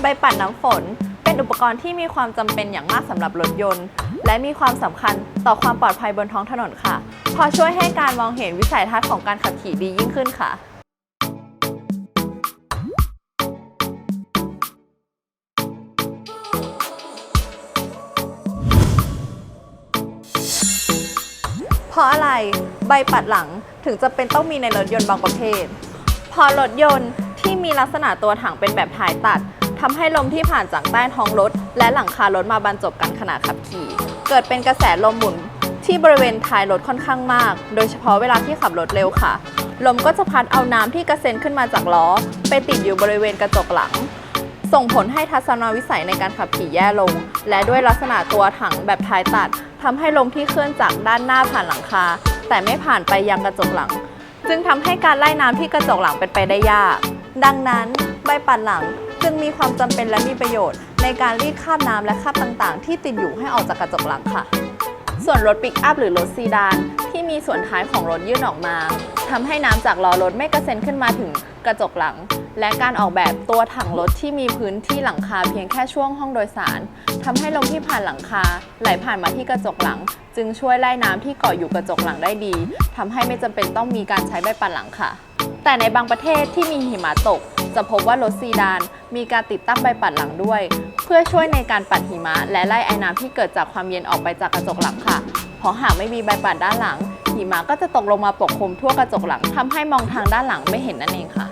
ใบปัดน้ำฝน เป็นอุปกรณ์ที่มีความจำเป็นอย่างมากสำหรับรถยนต์ และมีความสำคัญต่อความปลอดภัยบนท้องถนนค่ะ พอช่วยให้การมองเห็นวิสัยทัศน์ของการขับขี่ดียิ่งขึ้นค่ะเพราะอะไรใบปัดหลังถึงจะเป็นต้องมีในรถยนต์บางประเภทเพราะรถยนต์ที่มีลักษณะตัวถังเป็นแบบถ่ายตัด ทำให้ลมที่ผ่านจากใต้ท้องรถ และหลังคารถมาบรรจบกันขณะขับขี่ เกิดเป็นกระแสลมหมุนที่บริเวณท้ายรถค่อนข้างมาก โดยเฉพาะเวลาที่ขับรถเร็วค่ะ ลมก็จะพัดเอาน้ำที่กระเซ็นขึ้นมาจากล้อ ไปติดอยู่บริเวณกระจกหลัง ส่งผลให้ทัศนวิสัยในการขับขี่แย่ลง และด้วยลักษณะตัวถังแบบท้ายตัดทำให้ลมที่เคลื่อนจากด้านหน้าผ่านหลังคา แต่ไม่ผ่านไปยังกระจกหลัง จึงทำให้การไล่น้ำที่กระจกหลังเป็นไปได้ยาก ดังนั้นใบปัดหลัง งมีความจำเป็นและมีประโยชน์ ในการรีดคราบน้ำและคราบต่างๆ ที่ติดอยู่ให้ออกจากกระจกหลังค่ะ ส่วนรถปิกอัพหรือรถซีดาน ที่มีส่วนท้ายของรถยื่นออกมาทำให้น้ำจากล้อรถไม่กระเซ็นขึ้นมาถึงกระจกหลัง และการออกแบบตัวถังรถที่มีพื้นที่หลังคาเพียงแค่ช่วงห้องโดยสารทำให้ลมที่ผ่านหลังคาไหลผ่านมาที่กระจกหลัง จึงช่วยไล่น้ำที่เกาะอยู่กระจกหลังได้ดีทำให้ไม่จำเป็นต้องมีการใช้ใบปัดหลังค่ะ แต่ในบางประเทศที่มีหิมะตก จะพบว่ารถซีดาน มีการติดตั้งใบปัดหลังด้วย เพื่อช่วยในการปัดหิมะ และไล่ไอ้น้ำที่เกิดจากความเย็นออกไปจากกระจกหลังค่ะ เพราะหากไม่มีใบปัดด้านหลังหิมะก็จะตกลงมาปกคลุมทั่วกระจกหลังทำให้มองทางด้านหลังไม่เห็นนั่นเองค่ะ